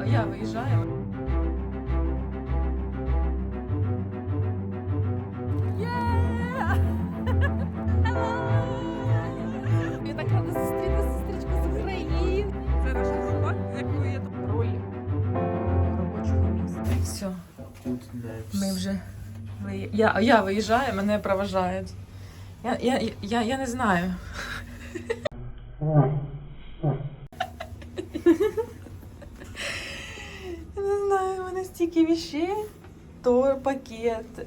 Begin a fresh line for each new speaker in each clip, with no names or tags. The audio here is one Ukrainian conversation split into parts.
Я, я виїжджаю. Yeah! Hello! Я так рада зустріти сестричку з України. Це наша група, з якою я роль робочого місця. Все, ми вже ви- я, я виїжджаю, мене проважають. Я, я, я, я не знаю. Я не знаю, у мене стільки вещей, то пакет.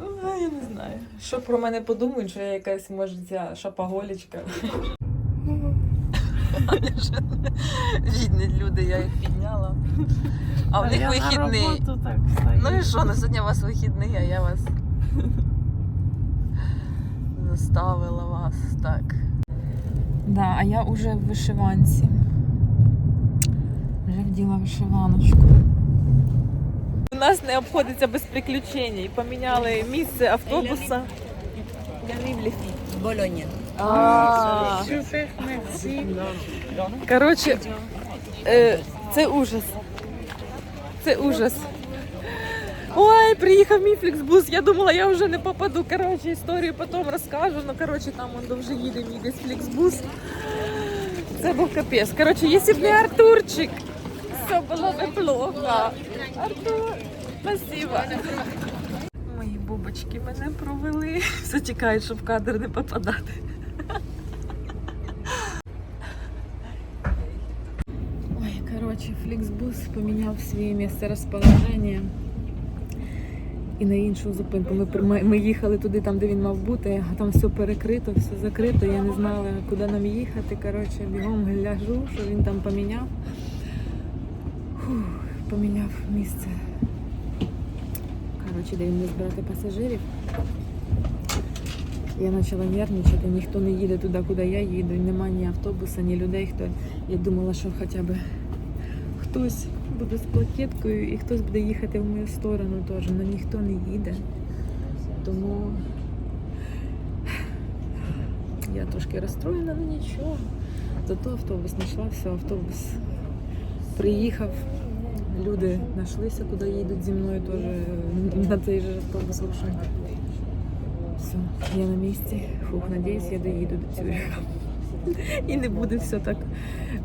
Ну, Я не знаю. Що про мене подумають, що я якась, може, ця шапоголічка. Бідні люди, я їх підняла. А в них вихідний. Ну і що, на сьогодні у вас вихідний, а я вас заставила вас так. Да, а я вже в вишиванці. Вже вділа вишиваночку. У нас не обходиться без приключень. Поміняли місце автобуса.
Болоня.
Коротше, е, це ужас. Це ужас. Ой, приїхав мій фліксбус. Я думала, я вже не попаду. Коротше, історію потім розкажу. Ну, коротше, там он вже їде мій десь фліксбус. Це був капець. Коротше, якщо б не Артурчик, все було б плохо. Артур, спасибо. Мої бубочки мене провели. Все чекають, щоб в кадр не попадати. Ой, коротше, Фліксбус поміняв своє місце розположення і на іншу зупинку. Ми, ми, ми їхали туди, там, де він мав бути, а там все перекрито, все закрито. Я не знала, куди нам їхати. Коротше, бігом гляжу, що він там поміняв. Поміняв місце. Коротше, де він не збирати пасажирів. Я почала нервничати, ніхто не їде туди, куди я їду, нема ні автобуса, ні людей. Хто... Я думала, що хоча б хтось буде з плакеткою і хтось буде їхати в мою сторону теж, але ніхто не їде. Тому я трошки розстроєна, але нічого. Зато автобус знайшла, все, автобус приїхав. Люди знайшлися, куди їдуть зі мною теж на цей же автобус взагалі. Все, я на місці. Фух, надіюсь, я доїду до Цюриха. І не буде все так.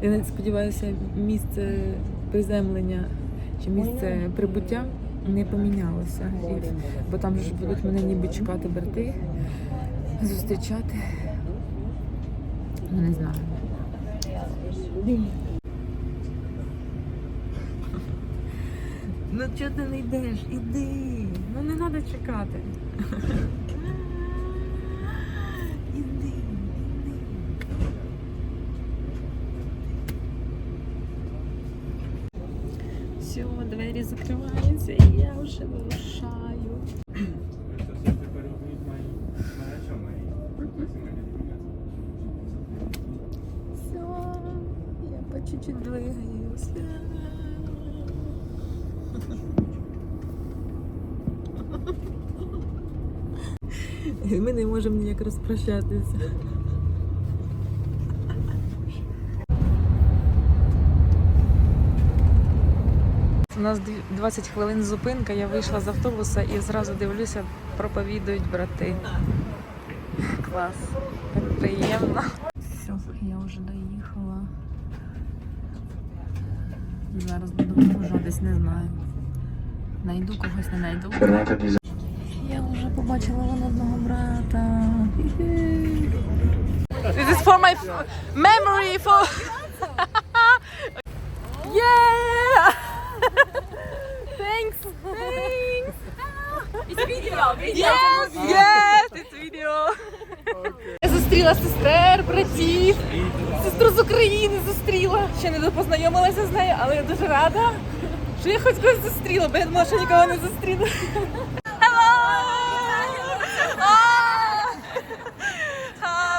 Я навіть сподіваюся, місце приземлення чи місце прибуття не помінялося. І, бо там ж будуть мене ніби чекати брати, зустрічати. Ну, не знаю. Ну чого ти не йдеш? Іди. Ну не треба чекати. Іди, іди. Все, двері закриваються, і я вже вирушаю. Все, я по чуть-чуть двигаюсь. Ми не можемо ніяк розпрощатися. У нас дві- 20 хвилин зупинка, я вийшла з автобуса і зразу дивлюся, проповідують брати. Клас. Так приємно. Все, я вже доїхала. Зараз буду вигружатись, не знаю. Найду когось, не найду. Я вже побачила вон одного брата. This is for my f- memory for Yeah! Thanks. Thanks.
It's video, video.
Yes, yes, it's video. Я зустріла сестер, братів, сестру з України зустріла. Ще не познайомилася з нею, але я дуже рада, що я хоч когось зустріла, бо я думала, що нікого не.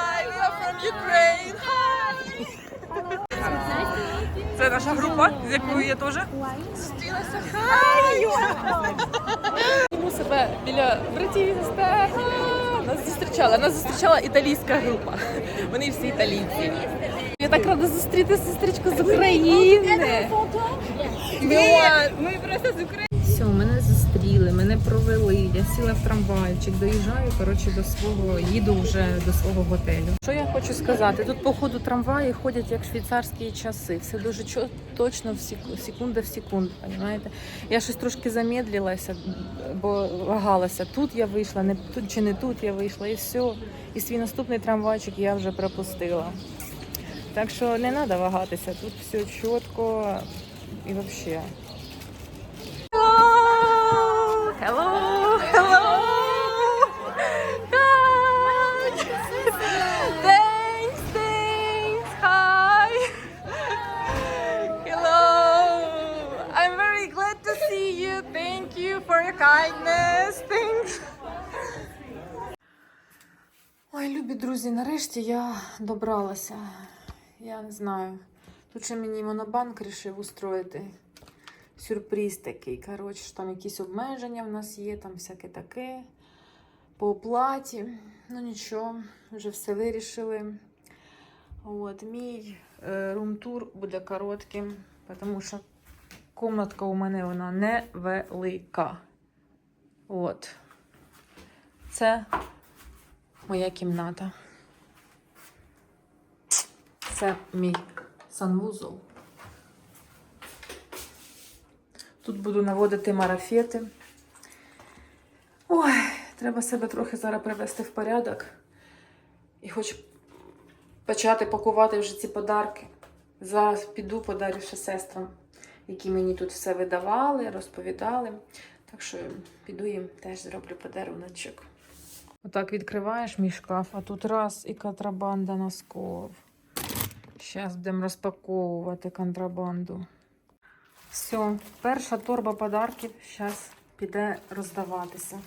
Hi! Це наша група, з якою я теж зустрілася. Hi! Себе біля братів і сестер. Нас зустрічала. Нас зустрічала італійська група. Вони всі італійці. Я так рада зустріти сестричку з України.
Ми просто з України.
Все, мене зустріли, мене провели. Я сіла в трамвайчик, доїжджаю коротше до свого, їду вже до свого готелю. Що я хочу сказати? Тут по ходу трамваї ходять як швейцарські часи. Все дуже точно в сек- секунда в секунду. Понимаєте? Я щось трошки замедлилася, бо вагалася. Тут я вийшла, не тут чи не тут я вийшла, і все. І свій наступний трамвайчик я вже пропустила. Так що не треба вагатися, тут все чітко і взагалі. Hello, hello. Hi. Thanks, thanks. Hi. Hello. I'm very glad to see you. Thank you for your kindness. Thanks. Ой, любі друзі, нарешті я добралася. Я не знаю. Тут ще мені монобанк рішив устроїти сюрприз такий. Коротше, там якісь обмеження в нас є, там всяке таке по оплаті. Ну нічого, вже все вирішили. От, мій е, рум-тур буде коротким, тому що комнатка у мене вона невелика. От. Це моя кімната. Це мій санвузол. Тут буду наводити марафети. Ой, треба себе трохи зараз привести в порядок. І хочу почати пакувати вже ці подарки. Зараз піду подарю ще сестрам, які мені тут все видавали, розповідали. Так що піду їм теж зроблю подаруночок. Отак відкриваєш мій шкаф, а тут раз і контрабанда носков. Зараз будемо розпаковувати контрабанду. Все, перша торба подарків зараз піде роздаватися.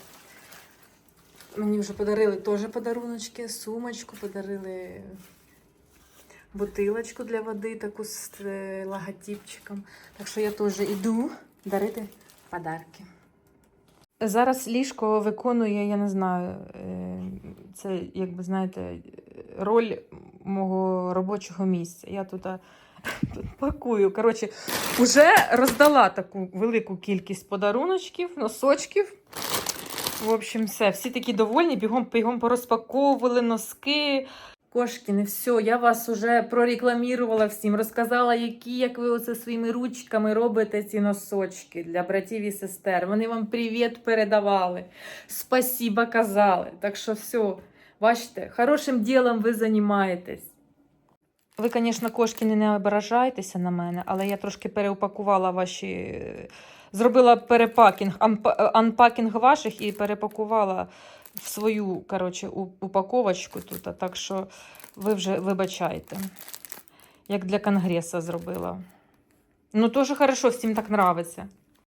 Мені вже подарили теж подаруночки, сумочку, подарили бутилочку для води, таку з е, логотипчиком. Так що я теж іду дарити подарки. Зараз ліжко виконує, я не знаю, е, це, як знаєте, роль мого робочого місця. Я тут пакую. Коротше, Уже роздала таку велику кількість подаруночків, носочків. В общем, все. Всі такі довольні, бігом, бігом порозпаковували носки. Кошкіни, все, я вас уже прорекламірувала всім, розказала, які, як ви оце своїми ручками робите ці носочки для братів і сестер. Вони вам привіт передавали. Спасіба казали. Так що все, бачите, хорошим ділом ви займаєтесь. Ви, звісно, кошкіни не ображайтеся на мене, але я трошки переупакувала ваші. е, Зробила перепакінг, анпакінг ваших і перепакувала в свою коротше, упаковочку тут. Так що ви вже вибачайте. Як для конгресу зробила. Ну, теж хорошо, всім так нравиться.